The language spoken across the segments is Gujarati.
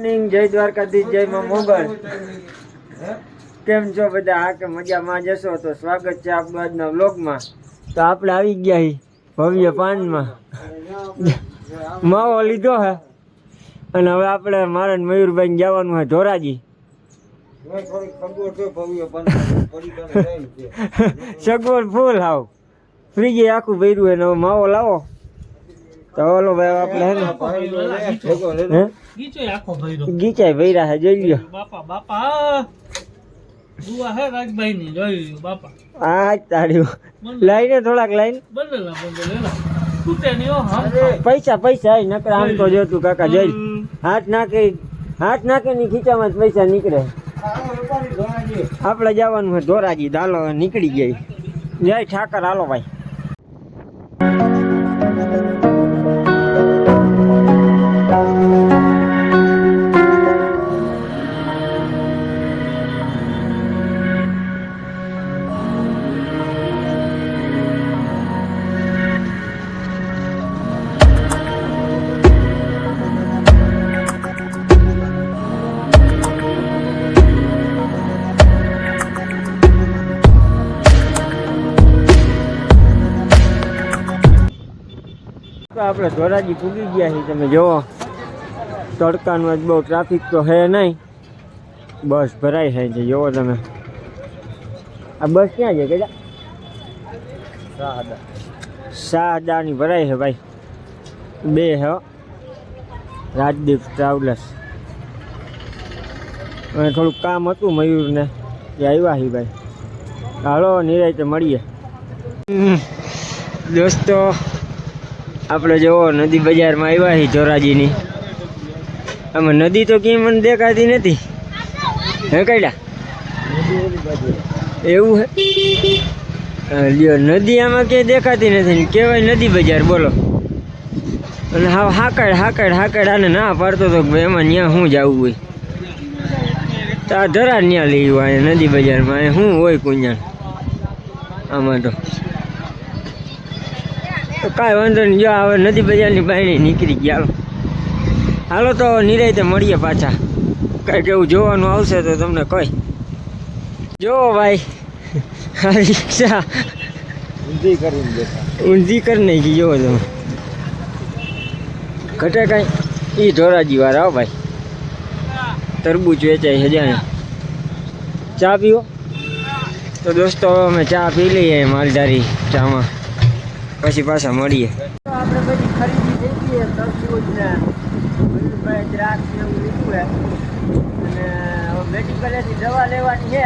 મોર્નિંગ જય દ્વારકાધીશ, જય માં મોગલ. કેમ છો બધા? આ કે મજામાં જશો તો સ્વાગત છે આપણું આજના વ્લોગમાં. તો આપણે આવી ગયા હી, ભવ્ય પાનમાં. માવો લીધો હે. અને હવે આપણે મારે મયુરભાઈ જવાનું હે ધોરાજી. સગવડ ફૂલ હાવ. ફ્રીજે આખું ભર્યું હે ને માવો લાવો. ઓલો ભાઈ આપણે ગીચાય ભર્યા હે? જોઈ લ્યો બાપા બાપા દુઆ હે રાજભાઈ ની જોઈ બાપા આ જ તાળ્યું લાઈને થોડાક લાઈન. બંધેલા બંધેલા તૂટે નહીં હો પૈસા પૈસા, આય, નકર આમ તો જોતું કાકા, જોઈ હાથ નાખે હાથ નાખે ની ખીચામાં પૈસા નીકળે. આપણે જવાનું ધોરાજી દાલો નીકળી ગઈ. જય ઠાકર, હાલો ભાઈ. તો આપણે ધોરાજી પૂગી ગયા છીએ, તમે જુઓ તડકાનું જ બહુ ટ્રાફિક તો હે નહીં. બસ ભરાઈ થાય છે જુઓ તમે. આ બસ ક્યાં છે કેજા શાહદાની ભરાઈ છે ભાઈ. બે હો. રાજદીપ ટ્રાવેલર્સ અને થોડુંક કામ હતું મયુરને, એ આવ્યા હી ભાઈ. હાલો, નિરાયતે મળીએ. દોસ્તો આપણે જોવો નદી બજારમાં આવ્યા છીએ જોરાજીની. આમાં નદી તો ક્યાંય મને દેખાતી નથી. હે કઈડા એવું હે? લ્યો, નદી આમાં ક્યાંય દેખાતી નથી ને કહેવાય નદી બજાર, બોલો. અને હા, હાકડ હાકડ હાકડ, આને ના પાડતો તો ભાઈ એમાં ત્યાં શું જવું હોય? તો આ ધરા ત્યાં લઈ આવ્યો નદી બજારમાં શું હોય કુંજણ? આમાં તો. તો કાંઈ વાંધો નહીં. જો હવે નદી બજારની બાયણે નીકળી ગયા. હાલો હાલો તો નિરાયતે મળીએ પાછા. કાંઈક એવું જોવાનું આવશે તો તમને કહી જો ભાઈ આ રિક્ષા ઊંધી કરીને ઊંધી કરી નાખી જોવો તમે. ઘટે કાંઈ એ ધોરાજી વાળા આવો ભાઈ. તરબૂચ વેચાય છે ચા પીવો? તો દોસ્તો અમે ચા પી લઈએ માલધારી ચામાં પછી પાછા મળીએ. આપણે બધી ખરીદી થઈ ગઈ તરબૂચ ને મયુરભાઈ દ્રાક્ષ એવું લીધું હે. અને હવે મેડિકલેથી દવા લેવાની છે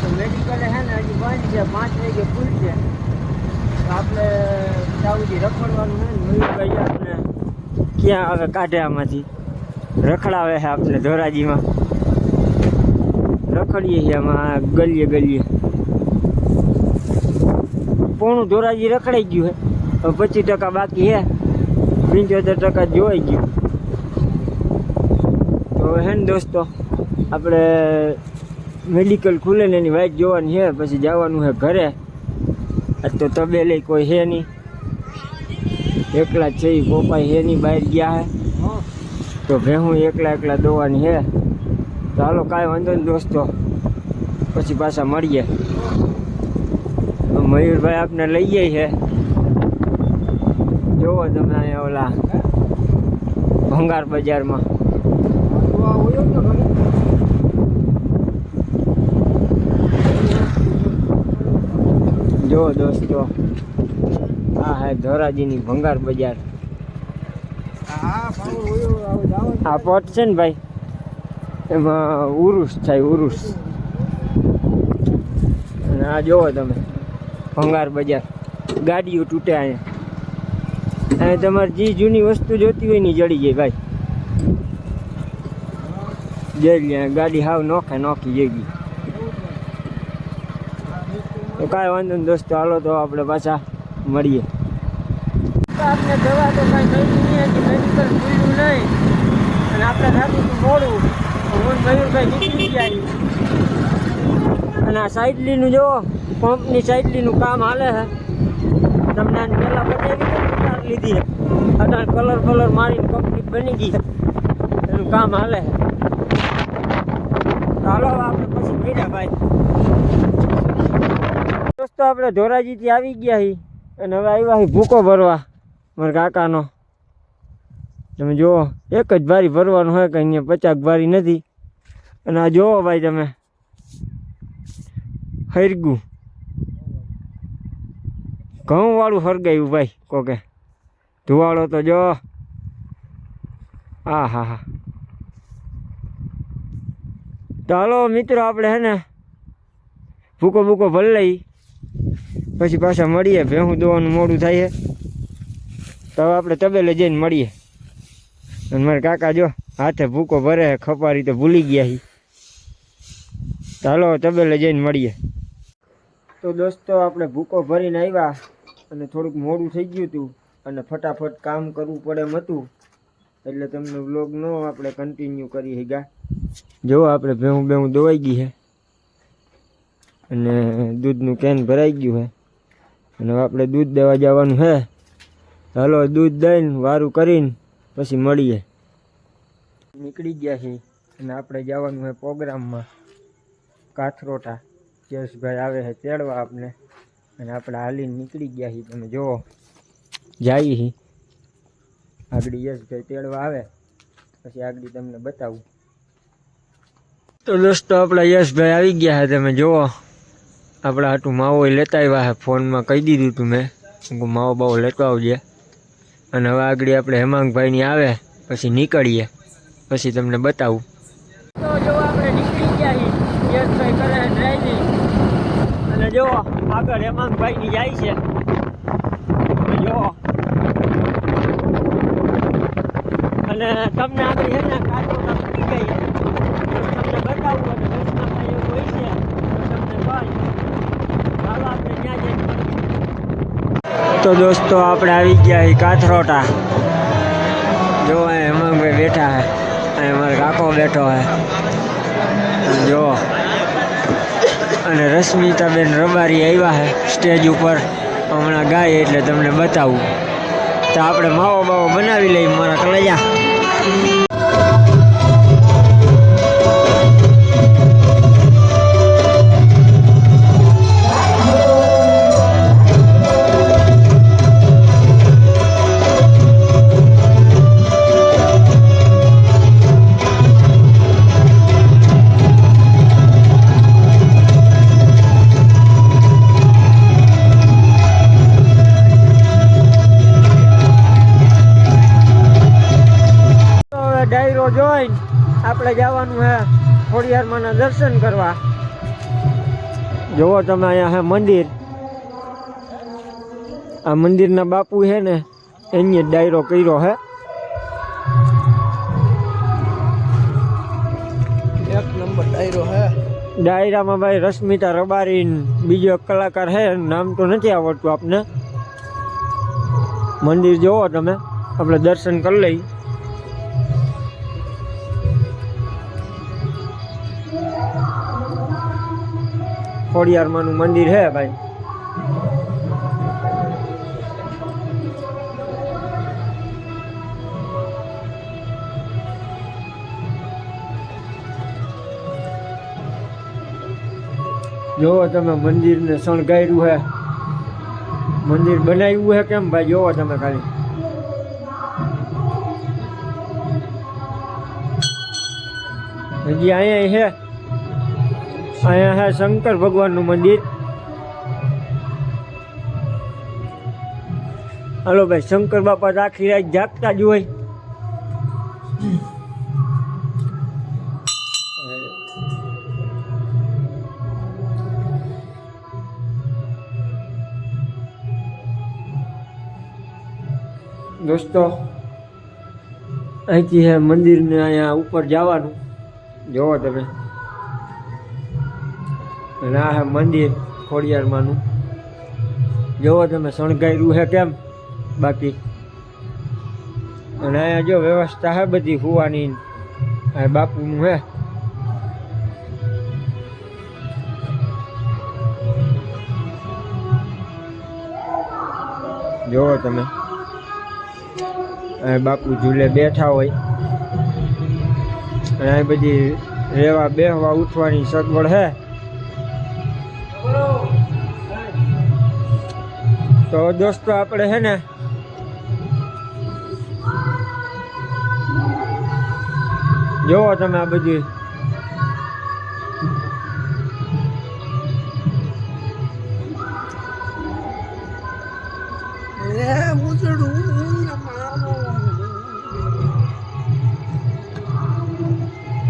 તો મેડિકલે હે ને હજી બંધ છે પાંચ વાગે ખુલશે તો આપણે સાઉદી રખડવાનું છે ને આપણે ક્યાં હવે કાઢે આમાંથી. રખડાવે છે આપણે ધોરાજીમાં. રખડીએ છીએ આમાં, ગલીએ ગલીએ. પોણું ધોરાજી રખડાઈ ગયું છે પચીસ ટકા બાકી હે. પંચોતેર ટકા જોઈ ગયું. તો હે ને દોસ્તો, આપણે મેડિકલ ખુલે ને એની વાઇટ જોવાની છે પછી જવાનું છે ઘરે. આજ તો તબેલે કોઈ છે નહીં. એકલા છે એ પોપાઈ છે નહીં, બહાર ગયા છે તો ભેહું એકલા એકલા દોવાની છે હાલો કાંઈ વાંધો નહીં દોસ્તો. પછી પાછા મળીએ. મયુરભાઈ આપને લઈ જાય છે. જોવો તમે અહીંયા ઓલા ભંગાર બજારમાં. જો દોસ્તો, આ હે ધોરાજીની ભંગાર બજાર. આ પોટ છે ને ભાઈ, એમાં ઉરુસ થાય, ઉરુસ. અને આ જોવો તમે. ભંગાર બજાર. ગાડીઓ તૂટે અહીંયા. અહીંયા તમારે જે જૂની વસ્તુ જોતી હોય ને ઈ જડી જાય ભાઈ. જઈ લે ગાડી હાવ નોખે નોખી જઈ ગઈ તો કાંઈ વાંધો નહીં દોસ્તો, હાલો તો આપણે પાછા મળીએ. આપણે દવા તો કાંઈ થઈ નહીં હજી, મેડિકલ ખુલ્યું નહીં. અને આપણે થાતું હતું મોડું હું મયુરભાઈ નીકળી ગયા છીએ. અને આ સાઈડલીનું જો પંપની સાઈડલીનું કામ હાલે છે. તમને આને પહેલાં બતાવી લીધી છે. અત્યારે કલર કલર મારીને કંપની બની ગઈ છે. એનું કામ હાલે છે. ચાલો આપણે પછી મળ્યા ભાઈ. દોસ્તો, આપણે ધોરાજીથી આવી ગયા હી અને હવે આવ્યા હી ભૂકો ભરવા, મારા કાકાનો. તમે જુઓ, એક જ બારી ભરવાનું હોય કે અહીંયા પચાસ બારી નથી. અને આ જુઓ ભાઈ તમે. હરગું. ઘઉંવાળું હરગાયું ભાઈ કોકે. ધુવાળો તો જો. હા હા. હા ચાલો મિત્રો આપણે હે ને ભૂકો ભૂકો ભલ લઈ. પછી પાછા મળીએ. ભેહું દોવાનું મોડું થાય તો હવે આપણે તબેલે જઈને મળીએ. અને મારા કાકા જો હાથે ભૂકો ભરે ખપારી તો ભૂલી ગયા હી ચાલો તબેલે જઈને મળીએ. તો દોસ્તો, આપણે ભૂકો ભરીને આવ્યા અને થોડુંક મોડું થઈ ગયું હતું અને ફટાફટ કામ કરવું પડે એમ હતું. એટલે તમને વ્લોગ નો આપણે કન્ટિન્યુ કરી ગયા જો, આપણે ભેહું બેહું દોવાઈ ગઈ છે અને દૂધનું કેન ભરાઈ ગયું છે અને આપણે દૂધ દેવા જવાનું છે હલો, દૂધ દઈને વારું કરીને પછી મળીએ. નીકળી ગયા છીએ અને આપણે જવાનું છે પ્રોગ્રામમાં કાથરોટા. યશભાઈ આવે છે તેડવા આપણે અને આપણે હાલીને નીકળી ગયા છીએ. તમે જુઓ જઈએ છીએ આગળ યશભાઈ તેડવા આવે. પછી આગળ તમને બતાવું. તો દોસ્તો, આપણા યશભાઈ આવી ગયા છે. તમે જુઓ, આપણા હાટું માવો લેતા આવ્યા છે. ફોનમાં કહી દીધું તું મેં. માવો બાવો લેતો આવજે. અને હવે આગળ આપણે હેમાંગભાઈની આવે. પછી નીકળીએ. પછી તમને બતાવું. તો જો આપણે નીકળી ગયા યશભાઈ કરે ડ્રાઇવિંગ અને જો, આગળ હેમાંગભાઈની જાય છે. જો. અને તમને આગળ છે ને, કાચો કાપી ગઈ તમને બતાવું અને દર્શનમાં એવું હોય છે, તો તમને કહી ચાલો આપણે ત્યાં જઈએ. તો દોસ્તો, આપણે આવી ગયા છીએ કાથરોટા. જો અહીં હેમાંગભાઈ બેઠા હે અહીં મારો કાકો બેઠો હે જો. અને રશ્મિતાબેન રબારી આવ્યા છે સ્ટેજ ઉપર. હમણાં ગાય એટલે તમને બતાવું. તો આપણે માવો બાવો બનાવી લઈએ, મારા કલેજા જવાનું છે ખોડિયારમાંના દર્શન કરવા. જુઓ તમે અહીંયા હે મંદિર. આ મંદિરના બાપુ છે ને એની ડાયરો કર્યો હે. એક નંબર ડાયરો હે. ડાયરામાં ભાઈ રશ્મિતા રબારી બીજો એક કલાકાર છે નામ તો નથી આવડતું આપને. મંદિર જોવો તમે આપણે દર્શન કરી લઈ ખોડિયારમાંનું મંદિર છે ભાઈ. જોવો તમે મંદિરને શણગાર્યું છે મંદિર બનાવ્યું છે કેમ ભાઈ? જોવો તમે ખાલી. હજી અહીંયા છે અહીંયા હે શંકર ભગવાનનું મંદિર. હાલો ભાઈ શંકર બાપા રાખી રાખ જાગતા જ હોય. દોસ્તો અહીંથી હે મંદિરને અહીંયા ઉપર જવાનું. જોવો તમે. અને આ હે મંદિર ખોડિયારમાંનું. જોવો તમે શણગાર્યું હે કેમ? બાકી અને અહીંયા જો વ્યવસ્થા હે બધી હોવાની. આ બાપુનું હે. જોવો તમે. અહીં બાપુ ઝૂલે બેઠા હોય. અને આ બધી રહેવા બેહવા ઉઠવાની સગવડ છે તો દોસ્તો આપણે છે ને જોવો તમે આ બધી.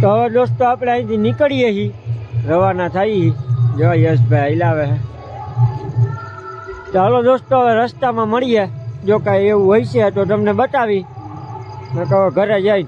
તો દોસ્તો આપણે અહીંથી નીકળીએ છીએ રવાના થઈએ જો યશભાઈ લાવે છે ચાલો દોસ્તો, હવે રસ્તામાં મળીએ. જો કાંઈ એવું હોય છે તો તમને બતાવી. કહો ઘરે જાય